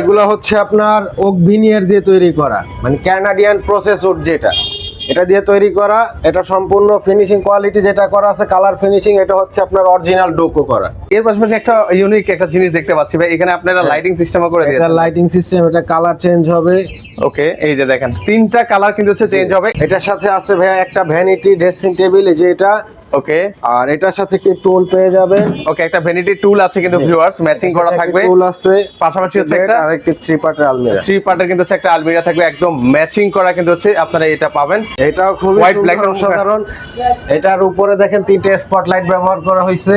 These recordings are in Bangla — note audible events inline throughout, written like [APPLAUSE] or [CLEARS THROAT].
এইগুলো হচ্ছে আপনার ওক ভিনিয়ার দিয়ে তৈরি করা মানে ক্যানাডিয়ান প্রসেস প্রসেসর যেটা। এটা দিয়ে তৈরি করা এটা সম্পূর্ণ ফিনিশিং কোয়ালিটি যেটা করা আছে কালার ফিনিশিং এটা হচ্ছে আপনার অরিজিনাল ডোকো করা। এর পাশাপাশি একটা ইউনিক একটা জিনিস দেখতে পাচ্ছি ভাই এখানে আপনারা লাইটিং সিস্টেমও করে এটা দিয়েছেন। লাইটিং সিস্টেম এটা কালার চেঞ্জ হবে। ওকে এই যে দেখেন তিনটা কালার কিন্তু হচ্ছে চেঞ্জ হবে। এটার সাথে আছে ভাইয়া একটা ভ্যানিটি ড্রেসিং টেবিল এই যে এটা। ওকে আর এটার সাথে কি টুল পেয়ে যাবেন? ওকে একটা ভ্যানিটি টুল আছে কিন্তু ভিউয়ার্স ম্যাচিং করা থাকবে। টুল আছে পাশাপাশি হচ্ছে একটা আর একটা থ্রি পার্টের আলমিরা। থ্রি পার্টের কিন্তু হচ্ছে একটা আলমিরা থাকবে একদম ম্যাচিং করা কিন্তু হচ্ছে আপনারা এটা পাবেন। এটাও খুবই হোয়াইট ব্ল্যাক এটার উপরে দেখেন তিনটে স্পটলাইট ব্যবহার করা হয়েছে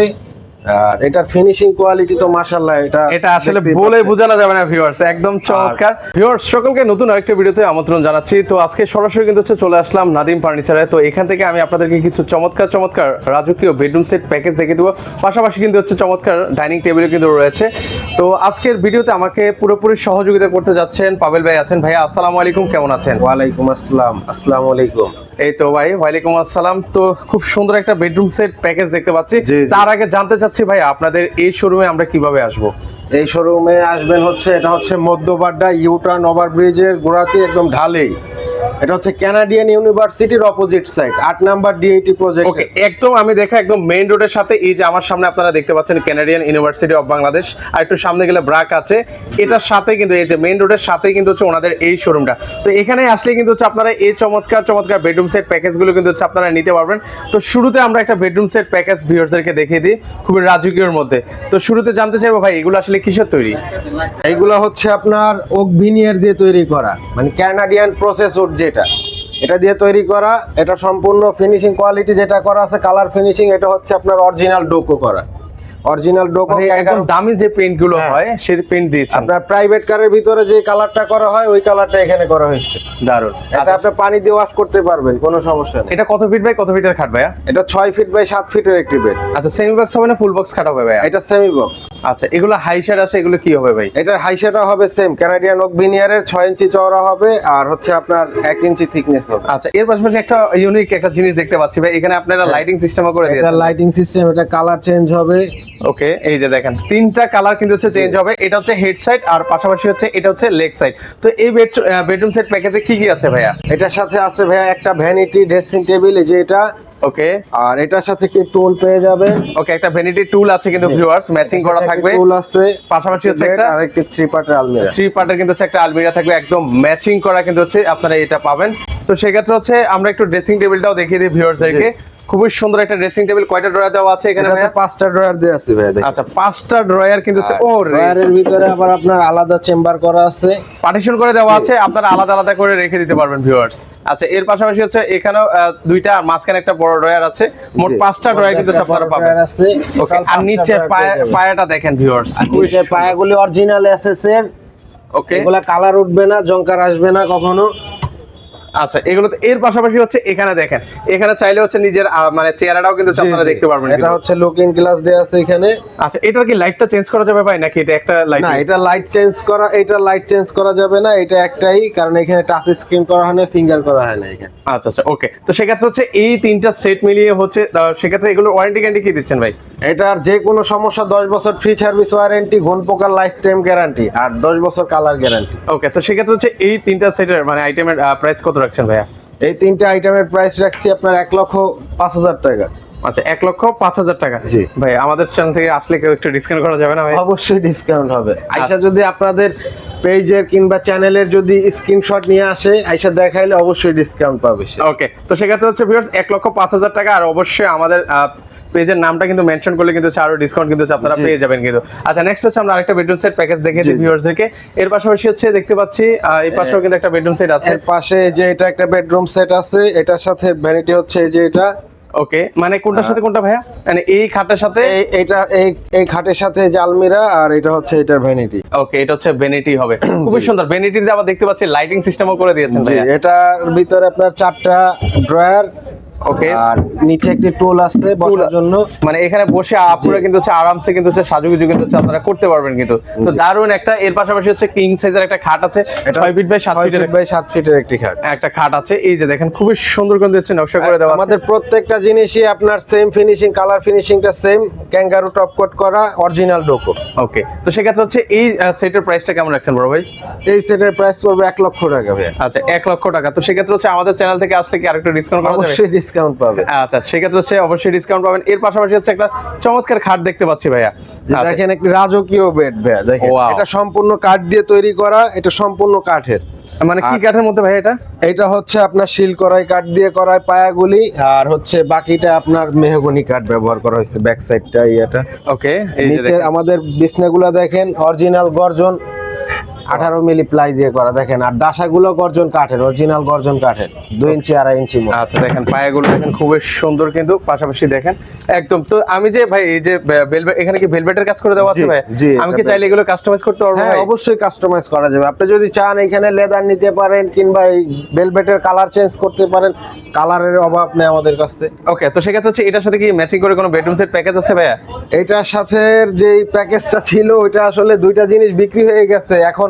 আর এটার ফিনিশিং কোয়ালিটি তো মাশাআল্লাহ এটা এটা আসলে বলে বোঝানো যাবে না ভিউয়ার্স একদম চমৎকার। ভিউয়ার্স সকলকে নতুন আরেকটা ভিডিওতে আমন্ত্রণ জানাচ্ছি। তো আজকে সরাসরি কিন্তু হচ্ছে চলে আসলাম নাদিম ফার্নিচারে। তো এখান থেকে আমি আপনাদেরকে কিছু চমৎকার চমৎকার রাজকীয় বেডরুম সেট প্যাকেজ দেখে দেবো। পাশাপাশি কিন্তু হচ্ছে চমৎকার ডাইনিং টেবিল কিন্তু রয়েছে। তো আজকের ভিডিওতে আমাকে পুরোপুরি সহযোগিতা করতে যাচ্ছেন পাবেল ভাই আছেন। ভাইয়া আসসালামু আলাইকুম কেমন আছেন? ওয়ালাইকুম আসসালাম আসসালামু আলাইকুম। এই তো ভাই ওয়ালাইকুম আসসালাম। তো খুব সুন্দর একটা বেডরুম সেট প্যাকেজ দেখতে পাচ্ছি। তার আগে জানতে চাচ্ছি ভাই আপনাদের এই শোরুমে আমরা কীভাবে আসব? এই শোরুমে আসবেন হচ্ছে এটা হচ্ছে মধ্যবাড্ডা ইউটার্ন ওভারব্রিজের গোড়াতে একদম ঢালেই। এটা হচ্ছে কানাডিয়ান ইউনিভার্সিটির অপোজিট সাইড আট নাম্বার ডিএটি প্রজেক্ট ওকে একদম আমি দেখা একদম মেইন রোডের সাথে এই যে আমার সামনে আপনারা দেখতে পাচ্ছেন কানাডিয়ান ইউনিভার্সিটি অফ বাংলাদেশ আর একটু সামনে গেলে ব্রাক আছে এটার সাথে কিন্তু এই যে মেইন রোডের সাথে কিন্তু হচ্ছে ওনাদের এই শোরুমটা তো এখানে আসলে কিন্তু হচ্ছে আপনারা এই চমৎকার চমৎকার বেডরুম সেট প্যাকেজগুলো কিন্তু হচ্ছে আপনারা নিতে পারবেন। তো শুরুতে আমরা একটা বেডরুম সেট প্যাকেজ ভিউয়ারদেরকে দেখিয়ে দিই খুবই রাজকীয়র মধ্যে। তো শুরুতে জানতে চাইব ভাই এগুলো আসলে কিসের তৈরি? এইগুলো হচ্ছে আপনার ওক ভিনিয়ার দিয়ে তৈরি করা মানে ক্যানাডিয়ান প্রসেস ওর যেটা এটা। এটা দিয়ে তৈরি করা, এটা সম্পূর্ণ ফিনিশিং কোয়ালিটি যেটা করা আছে কালার ফিনিশিং এটা হচ্ছে আপনার অরিজিনাল ডোকো করা। অরিজিনাল ডোকো মানে একদম দামি যে পেইন্টগুলো হ্যাঁ। হয় সেই পেইন্ট দিয়েছেন আপনার প্রাইভেট কারের ভিতরে যে কালারটা করা হয় ওই কালারটা এখানে করা হয়েছে। দারুণ এটা আপনি পানি দিয়ে ওয়াশ করতে পারবেন কোনো সমস্যা নেই। এটা কত ফিট বাই কত ফিটের খাট ভাইয়া? এটা ছয় ফিট বাই সাত ফিটের একটি বেড আচ্ছা সেমি বক্স হবে না ফুল বক্স খাট হবে ভাইয়া? এটা সেমি বক্স আচ্ছা এগুলো হাই শেড আছে এগুলো কি হবে ভাই? এটার হাইসেটা হবে সেম কানাডিয়ান ওক ভিনিয়ারের ছয় ইঞ্চি চওড়া হবে আর হচ্ছে আপনার এক ইঞ্চি থিকনেস হবে। আচ্ছা এর পাশাপাশি একটা ইউনিক একটা জিনিস দেখতে পাচ্ছি ভাই এখানে আপনারা লাইটিং সিস্টেমও করে এটা দিয়েছেন। লাইটিং সিস্টেম এটা কালার চেঞ্জ হবে। ওকে এই যে দেখেন তিনটা কালার কিন্তু হচ্ছে চেঞ্জ হবে। এটা হচ্ছে হেড সাইড আর পাশাপাশি হচ্ছে এটা হচ্ছে লেগ সাইড তো এই বেড বেডরুম সেট প্যাকেজে কি কি আছে ভাইয়া? এটার সাথে আছে ভাইয়া একটা ভ্যানিটি ড্রেসিং টেবিল এই যে এটা। ওকে। আর এটার সাথে কি টুল পেয়ে যাবেন ওকে একটা ভ্যানিটি টুল আছে কিন্তু ভিউয়ার্স ম্যাচিং করা থাকবে। টুল আছে পাশাপাশি হচ্ছে একটা আর একটা থ্রি পার্টের আলমিরা। থ্রি পার্টের কিন্তু হচ্ছে একটা আলমিরা থাকবে একদম ম্যাচিং করা কিন্তু হচ্ছে আপনারা এটা পাবেন। তো সেক্ষেত্রে হচ্ছে আমরা একটু ড্রেসিং টেবিলটাও দেখিয়ে দিই ভিউয়ার্সদেরকে খুবই সুন্দর একটা ড্রেসিং টেবিল কয়টা ড্রয়ার দেওয়া আছে এখানে ভাইয়া? পাঁচটা ড্রয়ার দেওয়া আছে দেখেন। আচ্ছা পাঁচটা ড্রয়ার কিন্তু ও ড্রয়ারের ভিতরে আবার আপনার আলাদা চেম্বার করা আছে। পার্টিশন করে দেওয়া আছে আপনারা আলাদা আলাদা করে রেখে দিতে পারবেন ভিউয়ার্স আচ্ছা এর পাশাপাশি হচ্ছে এখানেও দুইটা মাঝখানে একটা বড় ড্রয়ার আছে। মোট পাঁচটা ড্রয়ার কিন্তু আপনারা পাবেন। আছে। আর নিচে পায়া- পায়াটা দেখেন ভিউয়ার্স নিচে পায়াগুলি অরিজিনাল এসএস এর। ওকে এগুলা কালার উঠবে না জংকার আসবে না কখনো। আচ্ছা এগুলো তো- এর পাশাপাশি হচ্ছে এখানে দেখেন। এখানে চাইলে হচ্ছে নিজের মানে চেহারাটাও কিন্তু আপনারা দেখতে পারবেন এটা। হচ্ছে লুকিং গ্লাস দেওয়া আছে এখানে। আচ্ছা এটার কি লাইটটা চেঞ্জ করা যাবে ভাই নাকি এটা একটা লাইট না এটা লাইট চেঞ্জ করা এটা লাইট চেঞ্জ করা যাবে না এটা একটাই কারণ এখানে টাচ স্ক্রিন করা হয় না ফিঙ্গার করা হয় না এখানে। আচ্ছা আচ্ছা ওকে তো সেক্ষেত্রে হচ্ছে এই তিনটা সেট মিলিয়ে হচ্ছে সেক্ষেত্রে এগুলোর ওয়ারেন্টি গ্যারান্টি কি দিচ্ছেন ভাই? এটার যে কোনো সমস্যা দশ বছর ফ্রি সার্ভিস ওয়ারেন্টি ঘন পোকার লাইফ টাইম গ্যারান্টি আর দশ বছর কালার গ্যারান্টি ওকে তো সেক্ষেত্রে হচ্ছে এই তিনটা সেটের মানে আইটেমের প্রাইস কত রাখছেন ভাইয়া? এই তিনটা আইটেমের প্রাইস রাখছি আপনার এক লক্ষ পাঁচ হাজার টাকা। আচ্ছা এক লক্ষ পাঁচ হাজার টাকা। জি। ভাই আমাদের চ্যানেল থেকে আসলে কেউ একটু ডিসকাউন্ট করা যাবে না ভাই? অবশ্যই ডিসকাউন্ট হবে। আচ্ছা। আইসা যদি আপনাদের পেজের কিংবা চ্যানেলের যদি স্ক্রিনশট নিয়ে আসে আইসা দেখাইলে অবশ্যই ডিসকাউন্ট পাবে ওকে তো সেক্ষেত্রে হচ্ছে ভিউয়ার্স এক লক্ষ পাঁচ হাজার টাকা আর অবশ্যই আমাদের পেজের নামটা কিন্তু মেনশন করলে কিন্তু আরও ডিসকাউন্ট কিন্তু আপনারা পেয়ে যাবেন কিন্তু। আচ্ছা নেক্সট হচ্ছে আমরা আরেকটা বেডরুম সেট প্যাকেজ দেখে দিই। ভিউয়ার্সদেরকে এর পাশাপাশি হচ্ছে দেখতে পাচ্ছি এই পাশেও কিন্তু একটা বেডরুম সেট আছে। এর পাশে যে এটা একটা বেডরুম সেট আছে এটার সাথে ভ্যানিটি হচ্ছে এই যে এটা। ওকে মানে কোনটার সাথে কোনটা ভাইয়া? মানে এই খাটের সাথে? এই এটা এই এই খাটের সাথে যে আলমিরা আর এটা হচ্ছে এটার ভ্যানিটি ওকে এটা হচ্ছে ভ্যানিটি হবে। [CLEARS THROAT] খুবই সুন্দর। ভ্যানিটিতে আবার দেখতে পাচ্ছি লাইটিং সিস্টেমও করে দিয়েছেন ভাইয়া। এটার ভিতরে আপনার চারটা ড্রয়ার ওকে আর নিচে একটি টুল আছে বসার জন্য। মানে এখানে বসে আপুরা কিন্তু হচ্ছে আরামসে কিন্তু হচ্ছে সাজুগুজু কিন্তু হচ্ছে আপনারা করতে পারবেন কিন্তু। তো একটা এর পাশাপাশি হচ্ছে কিং সাইজের একটা খাট আছে। ফিট বাই ফিট বাই ফিটের একটি খাট। একটা খাট আছে। এই যে দেখেন খুবই সুন্দর করে দিচ্ছে নকশা করে দেওয়া আমাদের প্রত্যেকটা জিনিসই আপনার সেম ফিনিশিং কালার ফিনিশিংটা সেম ক্যাঙ্গারু টপ কোট করা অরিজিনাল ডোকো ওকে তো সেক্ষেত্রে হচ্ছে এই সেটের প্রাইসটা কেমন রাখছেন বড় ভাই? এই সেটের প্রাইস পড়বে এক লক্ষ টাকা ভাইয়া। আচ্ছা এক লক্ষ টাকা। তো সেক্ষেত্রে হচ্ছে আমাদের চ্যানেল থেকে আসলে কি আরেকটু ডিসকাউন্ট করা যাবে? অবশ্যই ডিসকাউন্ট পাবে। আচ্ছা সেক্ষেত্রে হচ্ছে অবশ্যই ডিসকাউন্ট পাবেন। এর পাশাপাশি হচ্ছে একটা চমৎকার খাট দেখতে পাচ্ছি ভাইয়া। আচ্ছা, দেখেন একটি রাজকীয় বেড ভাইয়া দেখেন। এটা সম্পূর্ণ কাঠ দিয়ে তৈরি করা এটা সম্পূর্ণ কাঠের। মানে কি কাঠের মধ্যে ভাই এটা? এটা হচ্ছে আপনার শিল করাই কাঠ দিয়ে করায় পায়াগুলি আর হচ্ছে বাকিটা আপনার মেহগনি কাঠ ব্যবহার করা হয়েছে ব্যাক সাইডটা ইয়েটা। ওকে এই যে নিচের। আমাদের বিছনাগুলো দেখেন অরিজিনাল গর্জন। আঠারো মিলি প্লাই দিয়ে করা দেখেন আর দাসাগুলো গর্জন কাঠের অরিজিনাল গর্জন কাঠের দুই ইঞ্চি আড়াই ইঞ্চি। আচ্ছা দেখেন পায়াগুলো দেখেন খুবই সুন্দর কিন্তু পাশাপাশি দেখেন একদম তো আমি যে ভাই এই যে ভেলভেট এখানে কি ভেলভেটের কাজ করে দেওয়া আছে ভাই? জি, আমি কি চাইলে এগুলো কাস্টমাইজ করতে পারব হ্যাঁ ভাই? অবশ্যই কাস্টমাইজ করা যাবে। আপনি যদি চান এখানে লেদার নিতে পারেন কিংবা এই বেলভেটের কালার চেঞ্জ করতে পারেন কালারের অভাব নেই আমাদের কাছে। ওকে তো সেক্ষেত্রে হচ্ছে এটার সাথে কি ম্যাচিং করে কোনো বেডরুম সেট প্যাকেজ আছে ভাইয়া? এটার সাথে যেই প্যাকেজটা ছিল ওইটা আসলে দুইটা জিনিস বিক্রি হয়ে গেছে। এখন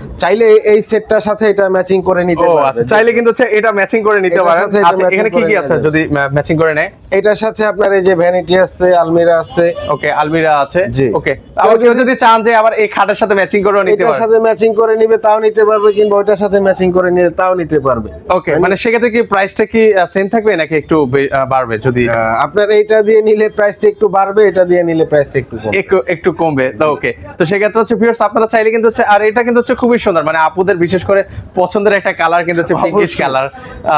চাইলে এই সেটটার সাথে এটা ম্যাচিং করে নিতে ও পারবে আচ্ছা চাইলে কিন্তু হচ্ছে এটা ম্যাচিং করে নিতে পারেন। আচ্ছা এখানে কি করে কি আছে যদি ম্যাচিং করে নেয়? এটার সাথে আপনার এই যে ভ্যানিটি আছে আলমিরা আছে। ওকে আলমিরা আছে। ওকে আবার কেউ যদি চান যে আবার এই খাটের সাথে ম্যাচিং করেও নিতে এটার সাথে ম্যাচিং করে নিবে তাও নিতে পারবে কিংবা ওইটার সাথে ম্যাচিং করে নিলে তাও নিতে পারবে। ওকে মানে সেক্ষেত্রে কি প্রাইসটা কি সেম থাকবে নাকি একটু বাড়বে যদি আপনার এইটা দিয়ে নিলে প্রাইসটা একটু বাড়বে এটা দিয়ে নিলে প্রাইসটা একটু কমবে। একটু একটু কমবে। তো ওকে তো সেক্ষেত্রে হচ্ছে ভিউয়ার্স আপনারা চাইলে কিন্তু হচ্ছে আর এটা কিন্তু হচ্ছে খুবই সুন্দর। মানে আপুদের বিশেষ করে পছন্দের একটা কালার কিন্তু হচ্ছে পিঙ্কিশ কালার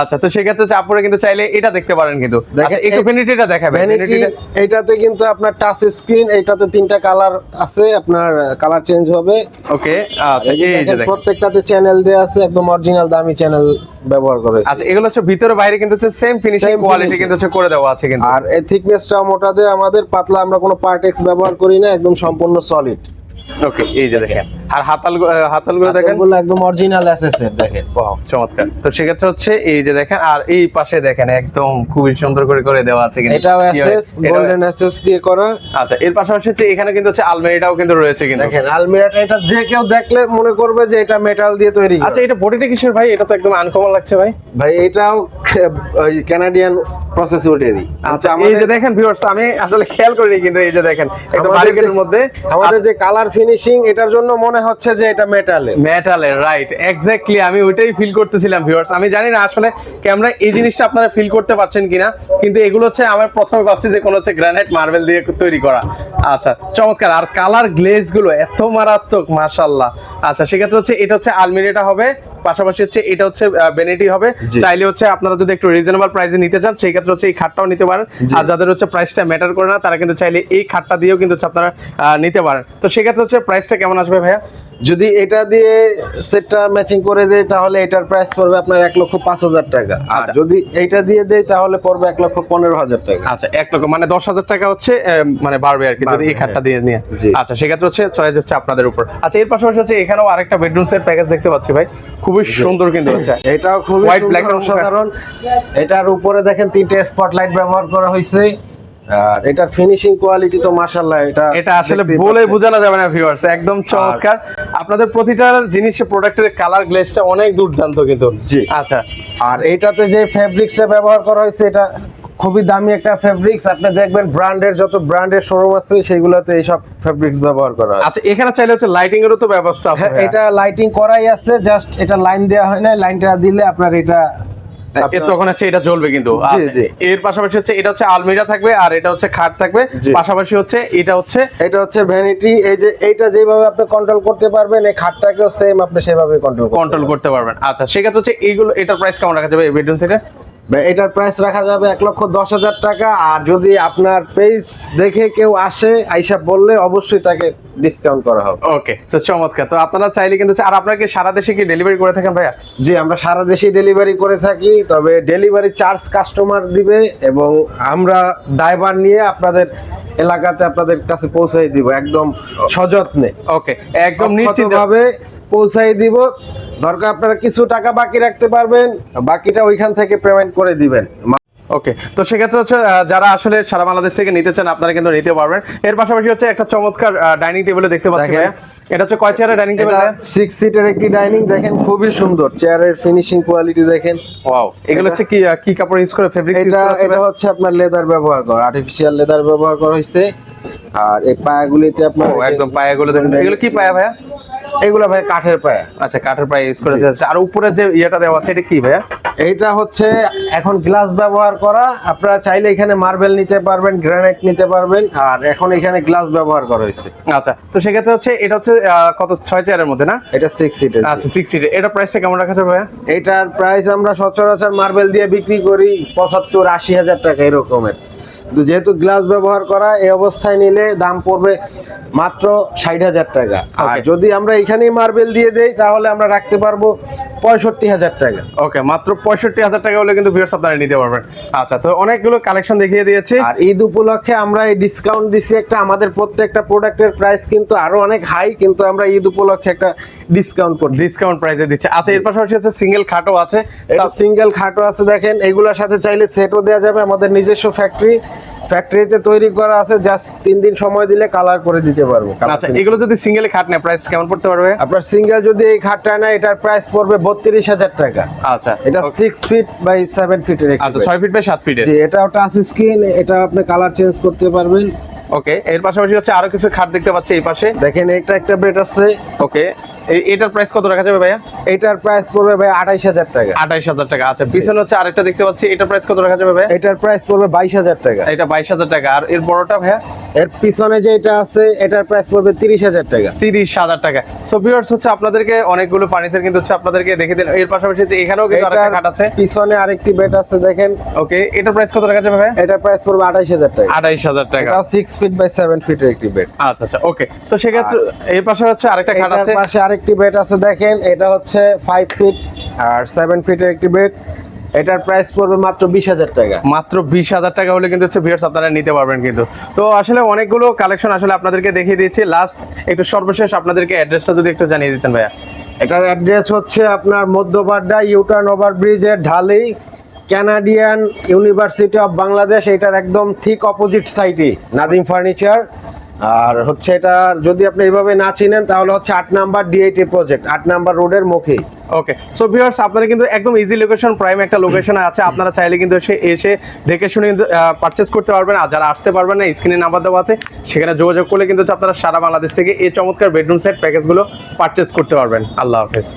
আচ্ছা তো সেক্ষেত্রে হচ্ছে আপুরা কিন্তু চাইলে এটা দেখতে পারেন কিন্তু। আচ্ছা, একটু ভ্যানিটিটা ভ্যানিটিটা এইটাতে কিন্তু আপনার টাচ স্ক্রিন এইটাতে তিনটা কালার আছে আপনার কালার চেঞ্জ হবে। ওকে আচ্ছা এই যে প্রত্যেকটাতে চ্যানেল দেয়া আছে একদম অরিজিনাল দামি চ্যানেল ব্যবহার করে আচ্ছা এগুলো হচ্ছে ভিতরে বাইরে কিন্তু হচ্ছে সেম ফিনিশিং কোয়ালিটি কিন্তু হচ্ছে করে দেওয়া আছে কিন্তু। আর এই থিকনেসটাও মোটা দিয়ে আমাদের পাতলা আমরা কোনো পার্টেক্স ব্যবহার করি না একদম সম্পূর্ণ সলিড ওকে এই যে দেখেন। আর হাতাল হাতালগুলো দেখেন? এগুলো একদম অরিজিনাল দেখেন। Wow, চমৎকার। তো সেক্ষেত্রে হচ্ছে এই যে দেখেন আর এই পাশে দেখেন একদম খুবই সুন্দর করে করে দেওয়া আছে কিন্তু। এটাও এসএস গোল্ডেন এসএস দিয়ে করা। আচ্ছা এর পাশাপাশি হচ্ছে এখানে কিন্তু হচ্ছে আলমারিটাও কিন্তু রয়েছে কিন্তু। দেখেন আলমিরাটা এটা যে কেউ দেখলে মনে করবে যে এটা মেটাল দিয়ে তৈরি আচ্ছা এটা বডিটা কিসের ভাই? এটা তো একদম আনকমন লাগছে ভাই। ভাই এটাও কানাডিয়ান আচ্ছা এই যে দেখেন ভিউয়ার্স আমি আসলে খেয়াল করিনি কিন্তু এই যে দেখেন আমাদের বারিকেটের মধ্যে আমাদের যে কালার ফিনিশিং এটার জন্য মনে হচ্ছে যে এটা মেটালের মেটালের রাইট এক্স্যাক্টলি আমি ওইটাই ফিল করতেছিলাম ভিউয়ার্স আমি জানি না আসলে ক্যামেরা এই জিনিসটা আপনারা ফিল করতে পারছেন কিনা কিন্তু এগুলো হচ্ছে আমার প্রথমে ভাবছি যে কোনো হচ্ছে গ্রানাইট মার্বেল দিয়ে তৈরি করা। আচ্ছা চমৎকার আর কালার গ্লেজগুলো এত মারাত্মক মাশাল্লাহ আচ্ছা সেক্ষেত্রে হচ্ছে এটা হচ্ছে আলমিরাটা হবে পাশাপাশি হচ্ছে এটা হচ্ছে বেনেটি হবে। চাইলে হচ্ছে আপনারা যদি একটু রিজনেবল প্রাইসে নিতে চান সেই ক্ষেত্রে হচ্ছে এই খাটটাও নিতে পারেন। আর যাদের হচ্ছে প্রাইসটা ম্যাটার করে না তারা কিন্তু চাইলে এই খাটটা দিয়েও কিন্তু আপনারা আহ, নিতে পারেন। তো সেক্ষেত্রে হচ্ছে প্রাইসটা কেমন আসবে ভাইয়া? যদি এটা দিয়ে সেটটা ম্যাচিং করে দেয় তাহলে এটার প্রাইস পড়বে আপনার এক লক্ষ পাঁচ হাজার টাকা। আর আচ্ছা। যদি এইটা দিয়ে দেয় তাহলে পড়বে এক লক্ষ পনেরো হাজার টাকা। আচ্ছা এক লক্ষ মানে দশ হাজার টাকা হচ্ছে মানে বাড়বে আর কি যদি এই খাটটা হ্যাঁ। দিয়ে নিয়ে। আচ্ছা সেক্ষেত্রে হচ্ছে চয়েস হচ্ছে আপনাদের উপর। আচ্ছা এর পাশাপাশি হচ্ছে এখানেও আরেকটা বেডরুম সেট প্যাকেজ দেখতে পাচ্ছি ভাই। খুবই সুন্দর কিন্তু হচ্ছে। এটাও খুবই সুন্দর এবং অসাধারণ। এটার উপরে দেখেন তিনটে স্পটলাইট ব্যবহার করা হয়েছে আর এটার ফিনিশিং কোয়ালিটি তো মাশাআল্লাহ এটা এটা আসলে বলে বোঝানো যাবে না ভিউয়ার্স একদম চমৎকার। আপনাদের প্রতিটা জিনিস প্রোডাক্টের কালার গ্লেজটা অনেক দুর্দান্ত কিন্তু। জি। আচ্ছা। আর এটাতে যে ফেব্রিক্সটা ব্যবহার করা হয়েছে এটা খুবই দামি একটা ফেব্রিক্স আপনি দেখবেন ব্র্যান্ডের যত ব্র্যান্ডের শোরুম আছে সেইগুলোতে এইসব ফেব্রিক্স ব্যবহার করা হয়। আচ্ছা এখানে চাইলে হচ্ছে লাইটিং এরও তো ব্যবস্থা আছে হ্যাঁ, এটা লাইটিং করাই আছে জাস্ট এটা লাইন দেওয়া হয় না লাইনটা দিলে আপনার এটা তখন হচ্ছে এটা জ্বলবে কিন্তু। এর পাশাপাশি হচ্ছে এটা হচ্ছে আলমিরা থাকবে আর এটা হচ্ছে খাট থাকবে। পাশাপাশি হচ্ছে এটা হচ্ছে এটা হচ্ছে ভ্যানিটি এই যে এইটা যেভাবে আপনি কন্ট্রোল করতে পারবেন এই খাটটাকেও সেম আপনি সেভাবে কন্ট্রোল কন্ট্রোল করতে পারবেন। আচ্ছা সেক্ষেত্রে হচ্ছে এইগুলো এটার প্রাইস কেমন রাখা যাবে বেডরুম সেটের এটার প্রাইস রাখা যাবে এক লক্ষ দশ হাজার টাকা আর যদি আপনার পেজ দেখে কেউ আসে আইসা বললে অবশ্যই তাকে ডিসকাউন্ট করা হবে। ওকে তো চমৎকার। তো আপনারা চাইলে কিন্তু আর আপনারা কি সারা দেশে কি ডেলিভারি করে থাকেন ভাইয়া? জি আমরা সারা দেশে ডেলিভারি করে থাকি তবে ডেলিভারি চার্জ কাস্টমার দিবে এবং আমরা ড্রাইভার নিয়ে আপনাদের এলাকাতে আপনাদের কাছে পৌঁছাই দিব একদম সযত্নে। ওকে একদম নিশ্চিতভাবে পৌঁছাই দিব দরকার আপনারা কিছু টাকা বাকি রাখতে পারবেন বাকিটা ওইখান থেকে পেমেন্ট করে দিবেন। ওকে তো সেক্ষেত্রে হচ্ছে যারা আসলে সারা বাংলাদেশ থেকে নিতে চান আপনারা কিন্তু নিতে পারবেন। এর পাশাপাশি হচ্ছে একটা চমৎকার ডাইনিং টেবিলে দেখতে পাচ্ছি এটা হচ্ছে কয় চেয়ারের ডাইনিং টেবিল সিক্স সিটের একটি ডাইনিং দেখেন খুবই সুন্দর। চেয়ারের ফিনিশিং কোয়ালিটি দেখেন। ওয়াও এগুলো হচ্ছে কি কি কাপড় ইউজ করে? ফেব্রিক এটা এটা হচ্ছে আপনার লেদার ব্যবহার করা আর্টিফিশিয়াল লেদার ব্যবহার করা হয়েছে আর এই পায়াগুলিতে আপনার একদম পায়াগুলো দেখুন। এগুলো কি পায়া ভাইয়া? এগুলো ভাই কাঠের পায়া। আচ্ছা কাঠের পায়া ইউজ করে আর উপরে যে ইয়েটা দেওয়া আছে এটা কি ভাইয়া? এইটা হচ্ছে এখন গ্লাস ব্যবহার করা। আপনারা চাইলে এখানে মার্বেল নিতে পারবেন গ্রানাইট নিতে পারবেন আর এখন এখানে গ্লাস ব্যবহার করা হয়েছে। আচ্ছা তো সেক্ষেত্রে হচ্ছে এটা হচ্ছে কত? ছয় চেয়ারের মধ্যে না? এটা সিক্স সিটের আচ্ছা সিক্স সিটের এটা প্রাইসটা কেমন রাখা যাবে ভাইয়া? এটার প্রাইস আমরা সচরাচর মার্বেল দিয়ে বিক্রি করি পঁচাত্তর আশি হাজার টাকা এরকমের। কিন্তু যেহেতু গ্লাস ব্যবহার করা এই অবস্থায় নিলে দাম পড়বে মাত্র ষাট হাজার টাকা। আর যদি আমরা এখানেই মার্বেল দিয়ে দেই তাহলে আমরা রাখতে পারব পঁয়ষট্টি হাজার টাকা। ওকে মাত্র পঁয়ষট্টি হাজার টাকা হলে কিন্তু ভিউয়ার্স আপনারা নিতে পারবেন। আচ্ছা তো অনেকগুলো কালেকশন দেখিয়ে দিয়েছি। আর ঈদ উপলক্ষে আমরা এই ডিসকাউন্ট দিছি একটা আমাদের প্রত্যেকটা প্রোডাক্টের প্রাইস কিন্তু আরও অনেক হাই কিন্তু আমরা ঈদ উপলক্ষে একটা ডিসকাউন্ট করি ডিসকাউন্ট প্রাইসে দিচ্ছি। আচ্ছা এর পাশাপাশি হচ্ছে সিঙ্গেল খাটও আছে। এটা সিঙ্গেল খাটো আছে দেখেন। এগুলোর সাথে চাইলে সেটও দেওয়া যাবে। আমাদের নিজস্ব ফ্যাক্টরি ফ্যাক্টরিতে তৈরি করা আছে জাস্ট তিন দিন সময় দিলে কালার করে দিতে পারব। আচ্ছা এগুলো যদি সিঙ্গেল খাট নেয় প্রাইস কেমন পড়তে পারবে? আপনার সিঙ্গেল যদি এই খাটটা নেয় এটার প্রাইস পড়বে বত্রিশ হাজার টাকা। আচ্ছা এটা সিক্স ফিট বাই সেভেন ফিটের আচ্ছা ছয় ফিট বাই সাত ফিটের জি এটা টাচ স্ক্রিন এটা আপনি কালার চেঞ্জ করতে পারবেন। ওকে এর পাশাপাশি হচ্ছে আরও কিছু খাট দেখতে পাচ্ছি এই পাশে। দেখেন এটা একটা বেড আছে। ওকে এটার প্রাইস কত রাখা যাবে ভাইয়া? এটার প্রাইস পড়বে ভাই আঠাইশ হাজার টাকা। আঠাইশ হাজার টাকা আচ্ছা। পিছনে হচ্ছে আরেকটা দেখতে পাচ্ছি এটার প্রাইস কত রাখা যাবে ভাইয়া? এটার প্রাইস পড়বে বাইশ হাজার টাকা। এটা বাইশ হাজার টাকা। আর এর বড়টা ভাইয়া? এর পিছনে যেটা আছে এটার প্রাইস পড়বে তিরিশ হাজার টাকা। তিরিশ হাজার টাকা। সো ভিউয়ার্স হচ্ছে আপনাদেরকে অনেকগুলো ফার্নিচার কিন্তু হচ্ছে আপনাদেরকে দেখে দিন এর পাশাপাশি হচ্ছে এখানেও কিন্তু আরেকটা খাট আছে। পিছনে আরেকটি বেড আছে দেখেন। ওকে এটার প্রাইস কত রাখা যাবে ভাইয়া? এটার প্রাইস পড়বে আঠাইশ হাজার টাকা। আঠাইশ হাজার টাকা। এটা সিক্স ফিট বাই সেভেন ফিটের একটি বেড আচ্ছা আচ্ছা। ওকে তো সেক্ষেত্রে এর পাশে হচ্ছে আরেকটা খাট আছে। পাশে আরেকটি বেড আছে দেখেন এটা হচ্ছে ফাইভ ফিট আর সেভেন ফিটের একটি বেড এটার প্রাইস পড়বে মাত্র বিশ হাজার টাকা। মাত্র বিশ হাজার টাকা হলে কিন্তু হচ্ছে ভিউয়ার্স আপনারা নিতে পারবেন কিন্তু। তো আসলে অনেকগুলো কালেকশন আসলে আপনাদেরকে দেখিয়ে দিয়েছি লাস্ট একটু সর্বশেষ আপনাদেরকে অ্যাড্রেসটা যদি একটু জানিয়ে দিতেন ভাইয়া। এটার অ্যাড্রেস হচ্ছে আপনার মধ্যপাড্ডা ইউটার্ন ওভার ব্রিজের ঢালি ক্যানাডিয়ান ইউনিভার্সিটি অফ বাংলাদেশ এটার একদম ঠিক অপোজিট সাইডে নাদিম ফার্নিচার আর হচ্ছে এটা যদি আপনি এইভাবে না চিনেন, তাহলে হচ্ছে আট নাম্বার ডিআইটি প্রজেক্ট আট নাম্বার রোডের মুখেই। ওকে সো ভিউয়ার্স আপনারা কিন্তু একদম ইজি লোকেশন প্রাইম একটা লোকেশন আছে। আপনারা চাইলে কিন্তু এসে এসে দেখে শুনে কিন্তু পারচেস করতে পারবেন। আর যারা আসতে পারবেন না স্ক্রিনে নাম্বার দেওয়া আছে, সেখানে যোগাযোগ করলে কিন্তু আপনারা সারা বাংলাদেশ থেকে এই চমৎকার বেডরুম সেট প্যাকেজগুলো পারচেস করতে পারবেন। আল্লাহ হাফেজ।